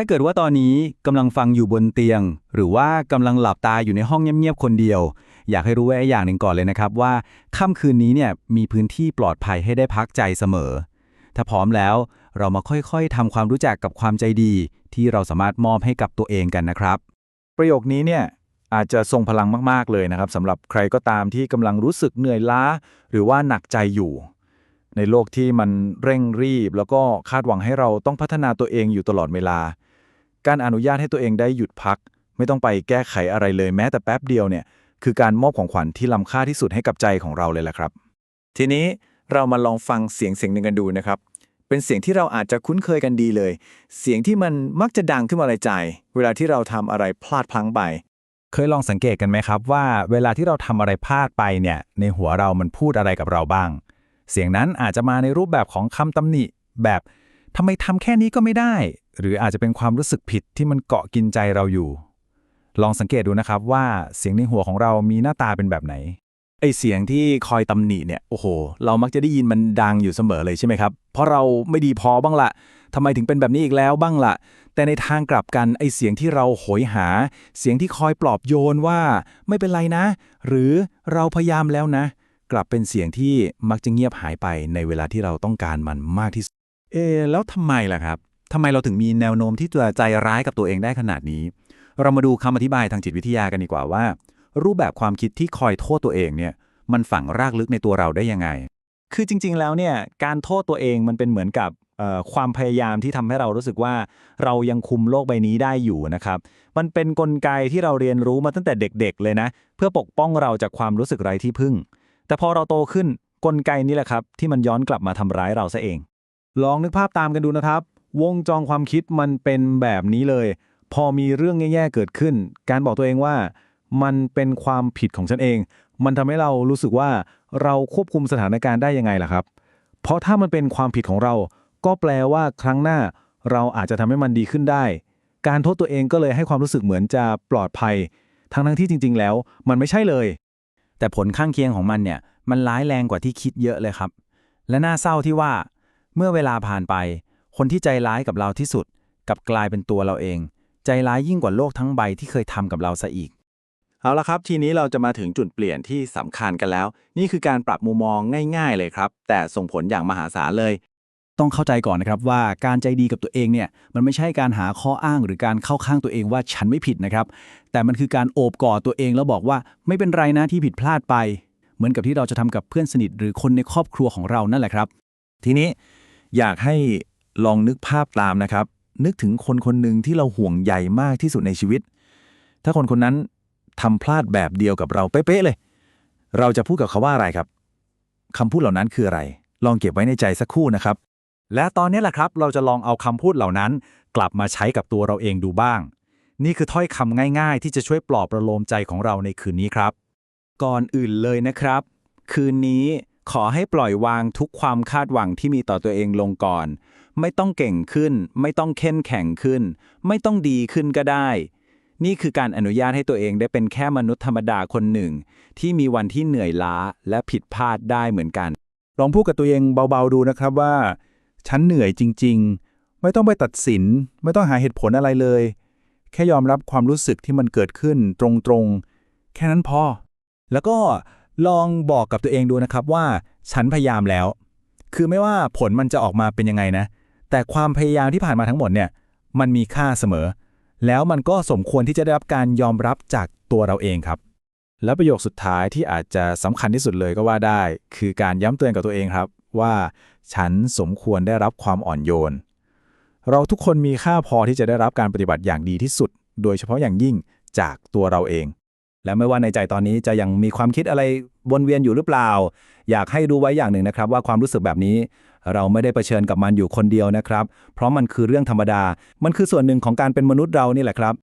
ถ้าเกิดว่าตอนนี้กำลังฟังอยู่บนเตียง หรือว่ากำลังหลับตาอยู่ในห้องเงียบๆคนเดียว อยากให้รู้ไว้อย่างหนึ่งก่อนเลยนะครับว่าค่ำคืนนี้เนี่ยมีพื้นที่ปลอดภัยให้ได้พักใจเสมอ ถ้าพร้อมแล้วเรามาค่อยๆทำความรู้จักกับความใจดี ที่เราสามารถมอบให้กับตัวเองกันนะครับ ประโยคนี้เนี่ยอาจจะทรงพลังมากๆเลยนะครับสำหรับใครก็ตามที่กำลังรู้สึกเหนื่อยล้า หรือว่าหนักใจอยู่ ในโลกที่มันเร่งรีบ แล้วก็คาดหวังให้เราต้องพัฒนาตัวเองอยู่ตลอดเวลา การอนุญาตให้ตัวเองได้หยุดพัก ไม่ต้องไปแก้ไขอะไรเลยแม้แต่แป๊บเดียวเนี่ยคือการมอบของขวัญที่ล้ำค่าที่สุดให้กับใจของเราเลยแหละครับ ทีนี้เรามาลองฟังเสียงเสียงหนึ่งกันดูนะครับ เป็นเสียงที่เราอาจจะคุ้นเคยกันดีเลย เสียงที่มันมักจะดังขึ้นมาในใจ เวลาที่เราทำอะไรพลาดพลั้งไป เคยลองสังเกตกันไหมครับว่า เวลาที่เราทำอะไรพลาดไปเนี่ย ในหัวเรามันพูดอะไรกับเราบ้าง เสียงนั้นอาจจะมาในรูปแบบของคำตำหนิ แบบ ทำไมทำแค่นี้ก็ไม่ได้ หรืออาจจะเป็นความรู้สึกผิดที่มันเกาะกินใจเราอยู่ ลองสังเกตดูนะครับว่าเสียงในหัวของเรามีหน้าตาเป็นแบบไหนไอเสียงที่คอยตำหนิเนี่ยโอ้โห เรามักจะได้ยินมันดังอยู่เสมอเลยใช่ไหมครับ เพราะเราไม่ดีพอบ้างละทำไมถึงเป็นแบบนี้อีกแล้วบ้างละแต่ในทางกลับกันไอเสียงที่เราโหยหา เสียงที่คอยปลอบโยนว่าไม่เป็นไรนะ หรือเราพยายามแล้วนะ กลับเป็นเสียงที่มักจะเงียบหายไปในเวลาที่เราต้องการมันมากที่สุด เอแล้วทำไมล่ะครับทำไมเราถึงมีแนวโน้มที่จะใจร้ายกับตัวเองได้ขนาดนี้ เรามาดูคำอธิบายทางจิตวิทยากันดีกว่าว่า รูปแบบความคิดที่คอยโทษตัวเองเนี่ยมันฝังรากลึกในตัวเราได้ยังไง คือจริง ๆ แล้วเนี่ยการโทษตัวเองมันเป็นเหมือนกับความพยายามที่ทำให้เรารู้สึกว่าเรายังคุมโลกใบนี้ได้อยู่นะครับ มันเป็นนกลไกที่เราเรียนรู้มาตั้งแต่เด็กๆ เลยนะ เพื่อปกป้องเราจากความรู้สึกไร้ที่พึ่ง แต่พอเราโตขึ้นกลไกนี้แหละครับ ที่มันย้อนกลับมาทำร้ายเราซะเอง ลองนึกภาพตามกันดูนะครับ วงจรความคิดมันเป็นแบบนี้เลย พอมีเรื่องแย่ๆเกิดขึ้น การบอกตัวเองว่า มันเป็นความผิดของฉันเอง มันทำให้เรารู้สึกว่าเราควบคุมสถานการณ์ได้ยังไงล่ะครับ เพราะถ้ามันเป็นความผิดของเรา ก็แปลว่าครั้งหน้า เราอาจจะทำให้มันดีขึ้นได้ การโทษตัวเองก็เลยให้ความรู้สึกเหมือนจะปลอดภัย ทั้งทั้งที่จริง ๆ แล้วมันไม่ใช่เลย แต่ผลข้างเคียงของมันเนี่ยมันร้ายแรงกว่าที่คิดเยอะเลยครับ และน่าเศร้าที่ว่า เมื่อเวลาผ่านไป คนที่ใจร้ายกับเราที่สุดกลับกลายเป็นตัวเราเอง ใจร้ายยิ่งกว่าโลกทั้งใบที่เคยทำกับเราซะอีก เอาละครับ ทีนี้เราจะมาถึงจุดเปลี่ยนที่สำคัญกันแล้ว นี่คือการปรับมุมมองง่าย ๆ เลยครับ แต่ส่งผลอย่างมหาศาลเลย ต้องเข้าใจก่อนนะครับว่าการใจดีกับตัวเองเนี่ยมันไม่ใช่การหาข้ออ้างหรือการเข้าข้างตัวเองว่าฉันไม่ผิดนะครับ แต่มันคือการโอบกอดตัวเองแล้วบอกว่าไม่เป็นไรนะที่ผิดพลาดไป เหมือนกับที่เราจะทำกับเพื่อนสนิทหรือคนในครอบครัวของเรานั่นแหละครับ ทีนี้อยากให้ลองนึกภาพตามนะครับ นึกถึงคนคนหนึ่งที่เราห่วงใยมากที่สุดในชีวิต ถ้าคนคนนั้นทำพลาดแบบเดียวกับเราเป๊ะๆเลย เราจะพูดกับเขาว่าอะไรครับคำพูดเหล่านั้นคืออะไร ลองเก็บไว้ในใจสักครู่นะครับ และตอนนี้แหละครับ เราจะลองเอาคำพูดเหล่านั้น กลับมาใช้กับตัวเราเองดูบ้าง นี่คือถ้อยคำง่าย ๆ ที่จะช่วยปลอบประโลมใจของเราในคืนนี้ครับ ก่อนอื่นเลยนะครับ คืนนี้ ขอให้ปล่อยวางทุกความคาดหวังที่มีต่อตัวเองลงก่อน ไม่ต้องเก่งขึ้น ไม่ต้องเข้มแข็งขึ้น ไม่ต้องดีขึ้นก็ได้ นี่คือการอนุญาตให้ตัวเองได้เป็นแค่มนุษย์ธรรมดาคนหนึ่ง ที่มีวันที่เหนื่อยล้าและผิดพลาดได้เหมือนกัน ลองพูดกับตัวเองเบาๆดูนะครับว่า ฉันเหนื่อยจริง ๆ ไม่ต้องไปตัดสิน ไม่ต้องหาเหตุผลอะไรเลย แค่ยอมรับความรู้สึกที่มันเกิดขึ้นตรงๆ แค่นั้นพอ แล้วก็ ลองบอกกับตัวเองดูนะครับว่า ฉันพยายามแล้ว คือไม่ว่าผลมันจะออกมาเป็นยังไงนะ แต่ความพยายามที่ผ่านมาทั้งหมดเนี่ย มันมีค่าเสมอ แล้วมันก็สมควรที่จะได้รับการยอมรับจากตัวเราเองครับ และประโยคสุดท้ายที่อาจจะสำคัญที่สุดเลยก็ว่าได้ คือการย้ำเตือนกับตัวเองครับ ว่าฉันสมควรได้รับความอ่อนโยน เราทุกคนมีค่าพอที่จะได้รับการปฏิบัติอย่างดีที่สุด โดยเฉพาะอย่างยิ่งจากตัวเราเอง และไม่ว่าในใจตอนนี้จะยังมีความคิดอะไรวนเวียนอยู่หรือเปล่า อยากให้รู้ไว้อย่างหนึ่งนะครับ ว่าความรู้สึกแบบนี้ เราไม่ได้เผชิญกับมันอยู่คนเดียวนะครับ เพราะมันคือเรื่องธรรมดา มันคือส่วนหนึ่งของการเป็นมนุษย์เรานี่แหละครับ